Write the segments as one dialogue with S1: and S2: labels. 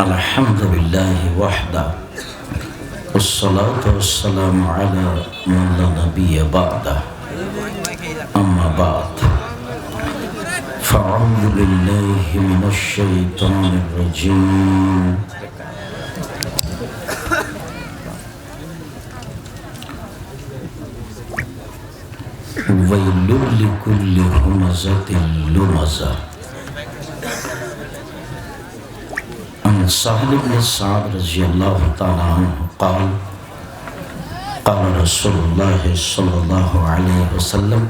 S1: الحمد لله وحده والصلاة والسلام على من لا نبي بعده أما بعد فأعوذ بالله من الشيطان الرجيم ويل لكل همزة لمزة سهل بن سعد رضي الله تعالى عنه قال قال رسول الله صلى الله عليه وسلم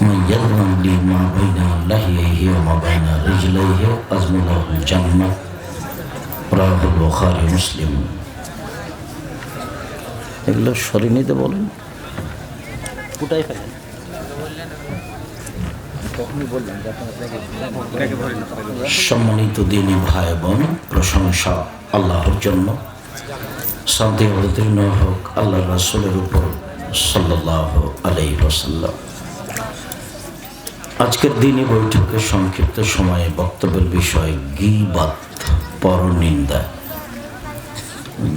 S1: من يظلم لي ما بين لحييه وما بين رجليه أزم له الجنة رواه البخاري مسلم এগুলো সরিয়ে নিতে বলেন
S2: ফুটাই ফেলেন
S1: সম্মানিত দিনী ভাই বোন প্রশংসা আল্লাহর জন্য। শান্তি অবতীর্ণ হোক আল্লাহ রাসুলের উপর সাল্লাহ আলাই ওসাল্লাম আজকের দিনই বৈঠকে সংক্ষিপ্ত সময়ে বক্তব্যের বিষয় গিবাত পরনিন্দা।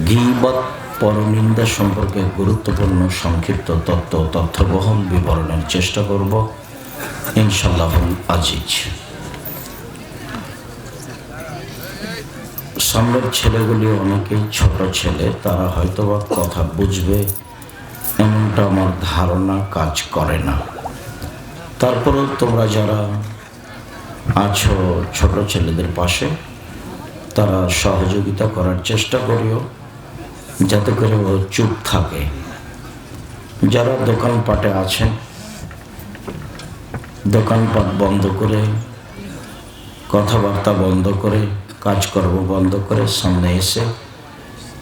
S1: গিবাত পরনিন্দা সম্পর্কে গুরুত্বপূর্ণ সংক্ষিপ্ত তত্ত্ব তথ্যবহন বিবরণের চেষ্টা করব। ইনশাল্লাহুল আজিজ। সামনের ছেলেগুলি অনেকেই ছোট ছেলে, তারা হয়তোবা কথা বুঝবে, এমনটা আমার ধারণা কাজ করে না। তারপরেও তোমরা যারা আছো ছোট ছেলেদের পাশে, তারা সহযোগিতা করার চেষ্টা করিও, যাতে করে ও চুপ থাকে। যারা দোকানপাটে আছেন দোকানপাট বন্ধ করে, কথাবার্তা বন্ধ করে, কাজকর্ম বন্ধ করে সামনে এসে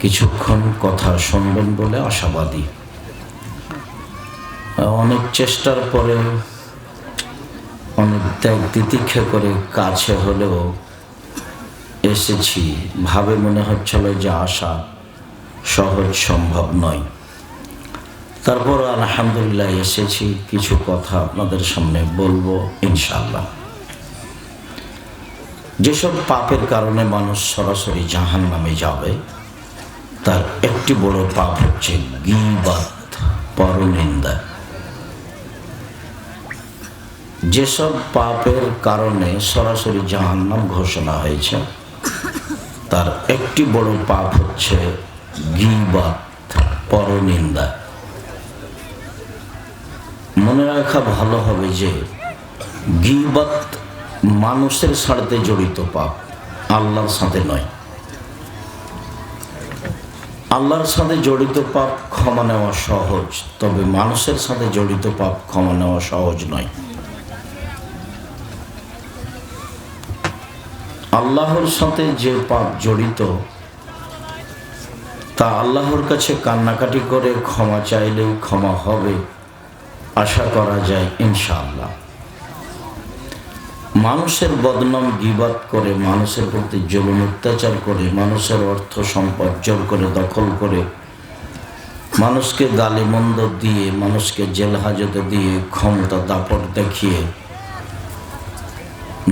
S1: কিছুক্ষণ কথা শুনবেন বলে আশাবাদী। অনেক চেষ্টার পরে অনেক ত্যাগ তিতিক্ষা করে কাছে হলেও এসেছি। ভাবে মনে হচ্ছিল যে আসা সহজ সম্ভব নয়। তারপর আলহামদুলিল্লাহ এসেছি, কিছু কথা আপনাদের সামনে বলব ইনশাল্লাহ যেসব পাপের কারণে মানুষ সরাসরি জাহান নামে যাবে, তার একটি বড় পাপ হচ্ছে গিবাত, পরনিন্দা। যেসব পাপের কারণে সরাসরি জাহান্নাম ঘোষণা হয়েছে, তার একটি বড় পাপ হচ্ছে গিবাত, পরনিন্দা। মনে রাখা ভালো হবে যে গিবাত মানুষের সাথে জড়িত পাপ, আল্লাহর সাথে নয়। আল্লাহর সাথে জড়িত পাপ ক্ষমা নেওয়া সহজ, তবে মানুষের সাথে জড়িত পাপ ক্ষমা নেওয়া সহজ নয়। আল্লাহর সাথে যে পাপ জড়িত, তা আল্লাহর কাছে কান্নাকাটি করে ক্ষমা চাইলেই ক্ষমা হবে আশা করা যায় ইনশাআল্লাহ। মানুষের বদনাম গিবাদ করে, মানুষের প্রতি জলুম অত্যাচার করে, মানুষের অর্থ সম্পদ জোর করে, দখল করে, মানুষকে গালিমন্দ দিয়ে, মানুষকে জেল হাজতে দিয়ে ক্ষমতা দাপট দেখিয়ে,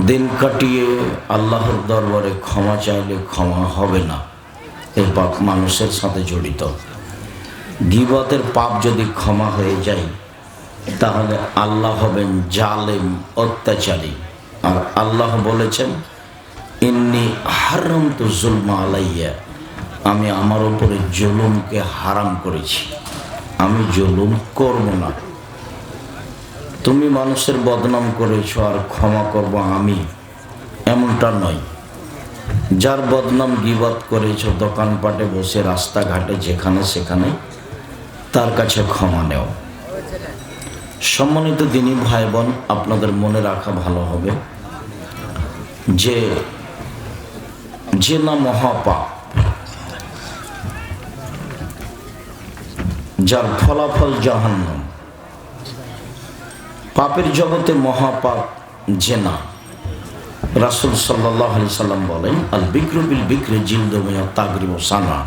S1: দিন কাটিয়ে আল্লাহর দরবারে ক্ষমা চাইলে ক্ষমা হবে না। এই পাপ মানুষের সাথে জড়িত। গিবতের পাপ যদি ক্ষমা হয়ে যায় তাহলে আল্লাহ হবেন জালেম, অত্যাচারী। আর আল্লাহ বলেছেন, ইন্নি হারাম তো জুলমা আলাইয়া। আমি আমার উপরে জুলুমকে হারাম করেছি। আমি জুলুম করব না। তুমি মানুষের বদনাম করেছ আর ক্ষমা করব আমি। এমনটা নয়। যার বদনাম গিবাদ করেছ, দোকানপাটে বসে, রাস্তাঘাটে, যেখানে সেখানে, তার কাছে ক্ষমা নেও। সম্মানিত দিনী ভাই বোন আপনাদের মনে রাখা ভালো হবে যে যে না মহাপাপ যার ফলাফল জাহান্নাম। পাপের জগতে মহাপাপ জেনা। রাসুল সাল্লাহ সাল্লাম বলেন, আল বিক্রবিল বিক্রে জিলদমিয়া তাগরিব সানা।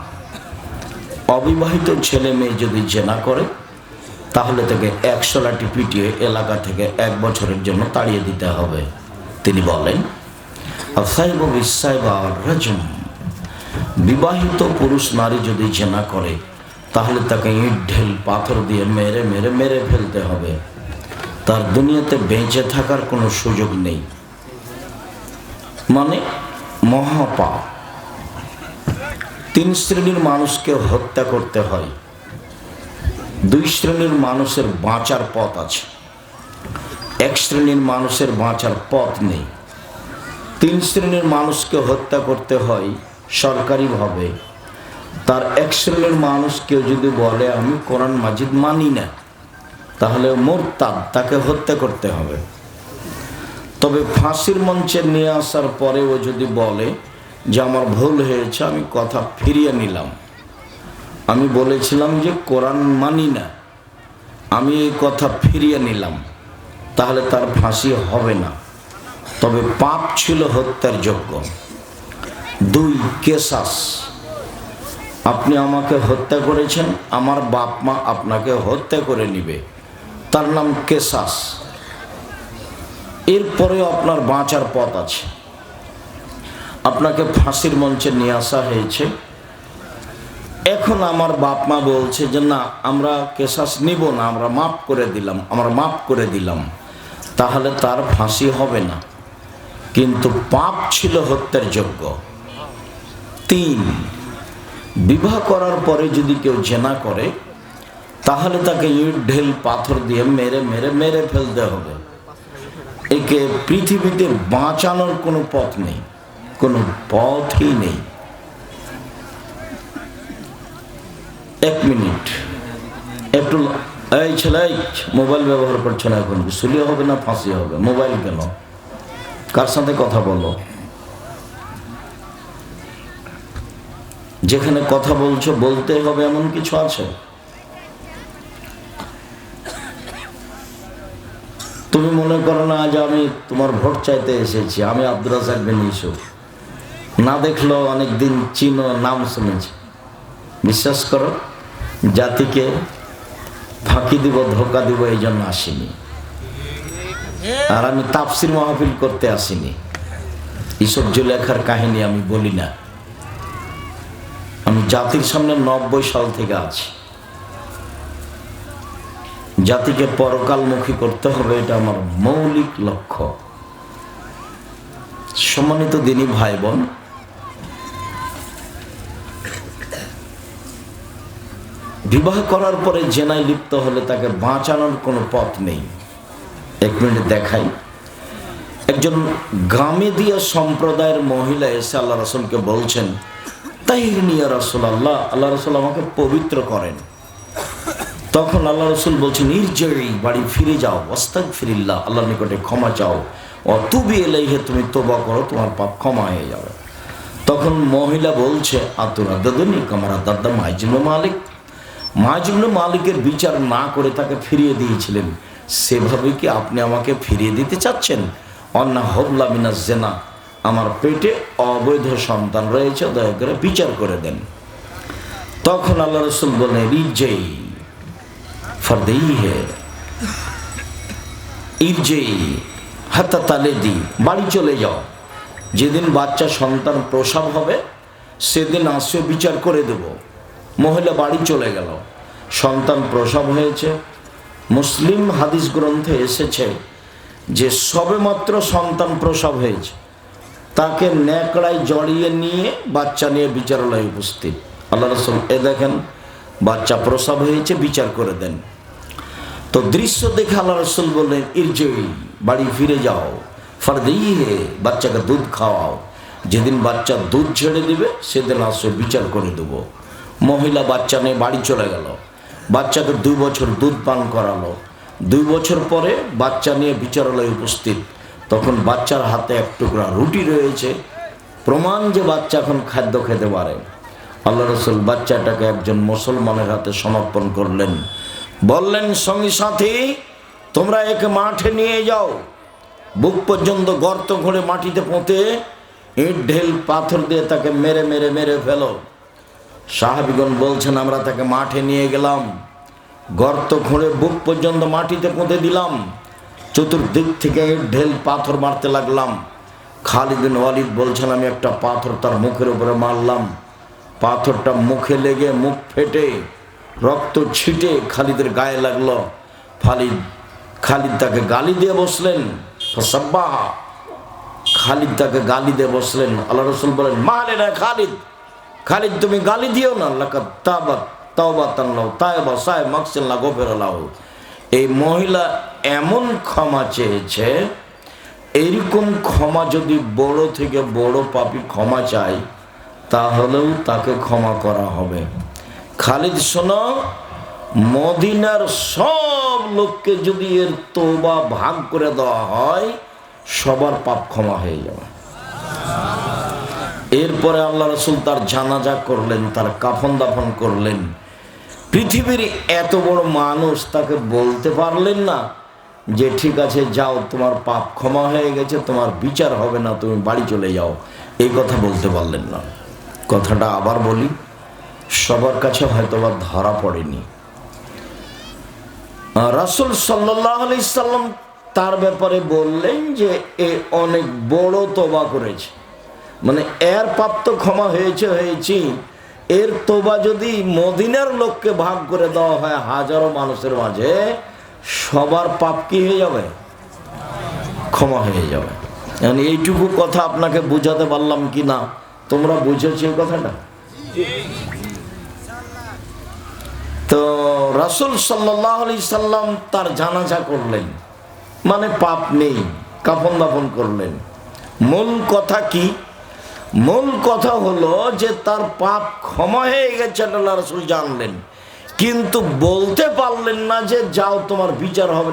S1: অবিবাহিত ছেলে মেয়ে যদি জেনা করে তাহলে তাকে একশো লাঠি পিটিয়ে এলাকা থেকে এক বছরের জন্য তাড়িয়ে দিতে হবে। তিনি বলেন বিবাহিত পুরুষ নারী যদি জেনা করে, তাহলে তাকে ইট, ঢেল, পাথর দিয়ে মেরে মেরে মেরে ফেলতে হবে। তার দুনিয়াতে বেঁচে থাকার কোনো সুযোগ নেই। মানে মহাপা তিন শ্রেণির মানুষকে হত্যা করতে হয়। দুই শ্রেণির মানুষের বাঁচার পথ আছে। এক শ্রেণির মানুষের বাঁচার পথ নেই। তিন শ্রেণির মানুষকে হত্যা করতে হয় সরকারিভাবে। তার এক শ্রেণির মানুষ কেউ যদি বলে, আমি কোরআন মাজিদ মানি না, তাহলে মোরতাদ, তাকে হত্যা করতে হবে। তবে ফাঁসির মঞ্চে নিয়ে আসার পরে ও যদি বলে যে, আমার ভুল হয়েছে, আমি কথা ফিরিয়ে নিলাম। আমি বলেছিলাম যে কোরআন মানি না। আমি এই কথা ফিরিয়ে নিলাম। তাহলে তার ফাঁসি হবে না। তবে পাপ ছিল হত্যার যোগ্য। দুই, কেসাস। আপনি আমাকে হত্যা করেছেন, আমার বাপ মা আপনাকে হত্যা করে নিবে। তার নাম কেসাস। এরপরেও আপনার বাঁচার পথ আছে। আপনাকে ফাঁসির মঞ্চে নিয়ে আসা হয়েছে। এখন আমার বাপ মা বলছে যে, না, আমরা কেশাস নিব না, আমরা মাফ করে দিলাম, আমরা মাফ করে দিলাম। তাহলে তার ফাঁসি হবে না। কিন্তু পাপ ছিল হত্যার যোগ্য। তিন, বিবাহ করার পরে যদি কেউ জেনা করে, তাহলে তাকে ইট, ঢেল, পাথর দিয়ে মেরে মেরে মেরে ফেলতে হবে। একে পৃথিবীতে বাঁচানোর কোনো পথ নেই, কোনো পথই নেই। এক মিনিট। একটু এই ছেলে মোবাইল ব্যবহার করছ না এখন? শুলিয়ে হবে না ফাঁসি হবে। মোবাইল কেন? কার সাথে কথা বলো? যেখানে কথা বলছো, বলতে হবে এমন কিছু আছে? তুমি মনে করো না আজ আমি তোমার ভোট চাইতে এসেছি, আমি আব্দুল রাজাক বিন না দেখলেও অনেকদিন চিনো, নাম শুনেছি। বিশ্বাস করো? জাতিকে ফাঁকি দিব, ধোকা দিব, এই জন্য আসিনি। আর আমি তাপসির মাহফিল করতে আসিনি। এইসব জুলেখার কাহিনী আমি বলি না। আমি জাতির সামনে নব্বই সাল থেকে আছি। জাতিকে পরকালমুখী করতে হবে, এটা আমার মৌলিক লক্ষ্য। সম্মানিত দিনী ভাই বোন বিবাহ করার পরে জেনায় লিপ্ত হলে তাকে বাঁচানোর কোনো পথ নেই। এক মিনিট দেখাই। একজন গামেদিয়া সম্প্রদায়ের মহিলা এসে আল্লাহ রসুলকে বলছেন তাই নিয়া রসুল আল্লাহ আল্লাহ রসুল আমাকে পবিত্র করেন। তখন আল্লাহ রসুল বলছেন নির্জয়ী বাড়ি ফিরে যাও অস্তাক ফিরিল্লাহ আল্লাহর নিকটে ক্ষমা চাও। অতুবি এলাইহে তুমি তোবা করো, তোমার পাপ ক্ষমা হয়ে যাবে। তখন মহিলা বলছে আতুরা দাদুনি কামারা দাদা মাইজুল মালিক। মাইজুল মালিকের বিচার না করে তাকে ফিরিয়ে দিয়েছিলেন। সেভাবে কি আপনি আমাকে ফিরিয়ে দিতে চাচ্ছেন? অন্না হবলা মিনা জেনা। আমার পেটে অবৈধ সন্তান রয়েছে, দয়া করে বিচার করে দেন। তখন আল্লাহ রসুল বললেন রিজেই ফরদেই হে। ইরজেই হাতা তালে দি বাড়ি চলে যাও। যেদিন বাচ্চা সন্তান প্রসব হবে, সেদিন আসিও বিচার করে দেব। মহিলা বাড়ি চলে গেল। সন্তান প্রসব হয়েছে। মুসলিম হাদিস গ্রন্থে এসেছে যে সবেমাত্র সন্তান প্রসব হয়েছে, তাকে ন্যাকড়ায় জড়িয়ে নিয়ে বাচ্চা নিয়ে বিচারালয়ে উপস্থিত। আল্লাহ রসুল, এ দেখেন, বাচ্চা প্রসব হয়েছে, বিচার করে দেন। তো দৃশ্য দেখে আল্লাহ রসুল বললেন, ইরজই, বাড়ি ফিরে যাও। ফারদেই হে, বাচ্চাকে দুধ খাওয়াও। যেদিন বাচ্চা দুধ ছেড়ে দিবে, সেদিন আসো, বিচার করে দেব। মহিলা বাচ্চা নিয়ে বাড়ি চলে গেল। বাচ্চাকে দুই বছর দুধ পান করালো। দুই বছর পরে বাচ্চা নিয়ে বিচারালয়ে উপস্থিত। তখন বাচ্চার হাতে এক টুকরা রুটি রয়েছে। প্রমাণ যে বাচ্চা এখন খাদ্য খেতে পারে। আল্লাহ রসুল বাচ্চাটাকে একজন মুসলমানের হাতে সমর্পণ করলেন। বললেন, সঙ্গী সাথী, তোমরা একে মাঠে নিয়ে যাও। বুক পর্যন্ত গর্ত ঘুরে মাটিতে পোঁতে ইট, ঢেল, পাথর দিয়ে তাকে মেরে মেরে মেরে ফেলো। সাহাবিগণ বলছেন, আমরা তাকে মাঠে নিয়ে গেলাম। গর্ত খুঁড়ে বুক পর্যন্ত মাটিতে পুঁতে দিলাম। চতুর্দিক থেকে ঢেল পাথর মারতে লাগলাম। খালিদ বিন ওয়ালিদ বলছেন, আমি একটা পাথর তার মুখের উপরে মারলাম। পাথরটা মুখে লেগে মুখ ফেটে, রক্ত ছিটে খালিদের গায়ে লাগল। খালিদ খালিদ তাকে গালি দিয়ে বসলেন। খালিদ তাকে গালি দিয়ে বসলেন। আল্লাহ রসুল বলেন, মারে না খালিদ খালিদ, তুমি গালি দিও না। তাবাত তাওবা আল্লাহ এই মহিলা এমন ক্ষমা চেয়েছে এইরকম ক্ষমা যদি বড় থেকে বড় পাপি ক্ষমা চায়, তাহলেও তাকে ক্ষমা করা হবে। খালিদ, শোনো, মদিনার সব লোককে যদি এর তোবা ভাগ করে দেওয়া হয়, সবার পাপ ক্ষমা হয়ে যাবে। এরপরে আল্লাহ রসুল তার জানাজা করলেন, তার কাফন দাফন করলেন। পৃথিবীর এত বড় মানুষ তাকে বলতে পারলেন না যে, ঠিক আছে, যাও, তোমার পাপ ক্ষমা হয়ে গেছে, তোমার বিচার হবে না, তুমি বাড়ি চলে যাও। এই কথা বলতে পারলেন না। কথাটা আবার বলি, সবার কাছে হয়তো বা ধরা পড়েনি। রাসুল সাল্লাহ আলি সাল্লাম তার ব্যাপারে বললেন যে, এ অনেক বড় তোবা করেছে। মানে এর পাপ তো ক্ষমা হয়েছে, হয়েছি। এর তোবা যদি মদিনার লোককে ভাগ করে দেওয়া হয় হাজারো মানুষের মাঝে, সবার পাপ কি হয়ে যাবে? ক্ষমা হয়ে যাবে। মানে এইটুকু কথা আপনাকে বুঝাতে পারলাম কি না? তোমরা বুঝেছি এই কথাটা? তো রাসুল সাল্লাহ আলি সাল্লাম তার জানাজা করলেন। মানে পাপ নেই, কাফন দাফন করলেন। মূল কথা কি? মূল কথা হলো যে তার পাপ ক্ষমা হয়ে গেছে আল্লাহ রসুল জানলেন। কিন্তু বলতে পারলেন না যে যাও, তোমার বিচার হবে